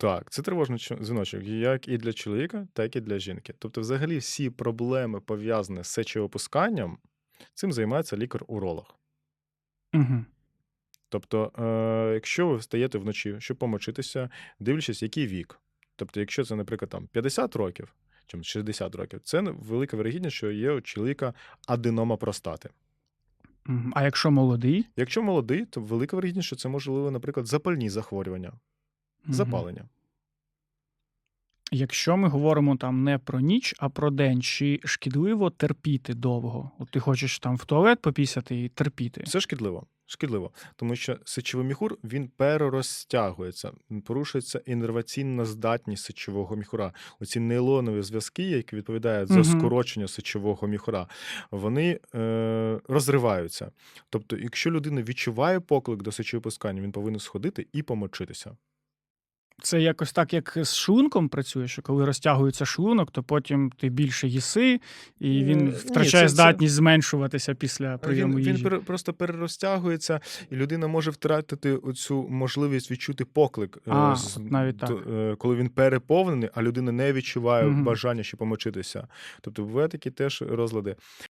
Так, це тривожний чо- дзвіночок, як і для чоловіка, так і для жінки. Тобто, взагалі, всі проблеми, пов'язані з сечовипусканням, цим займається лікар-уролог. Угу. Тобто, е, якщо ви встаєте вночі, щоб помочитися, дивлячись, який вік. Тобто, якщо це, наприклад, там 50 років чи 60 років, це велика вирогідність, що є у чоловіка аденома простати. А якщо молодий? Якщо молодий, то велика вирогідність, що це можливо, наприклад, запальні захворювання, Запалення. Якщо ми говоримо там не про ніч, а про день, чи шкідливо терпіти довго? От ти хочеш там в туалет попісяти і терпіти. Це шкідливо. Шкідливо, тому що сечовий міхур він перерозтягується, порушується інерваційна здатність сечового міхура. Оці нейлонові зв'язки, які відповідають за скорочення сечового міхура, вони е, розриваються. Тобто, якщо людина відчуває поклик до сечовипускання, він повинен сходити і помочитися. Це якось так, як з шлунком працює, що коли розтягується шлунок, то потім ти більше їси, і він втрачає це- це- здатність зменшуватися після прийому Він, він їжі. пере- просто перерозтягується, і людина може втратити оцю можливість відчути поклик, е, А, з- навіть так. е, коли він переповнений, а людина не відчуває Мгм. бажання ще помочитися. Тобто бувають такі теж розлади.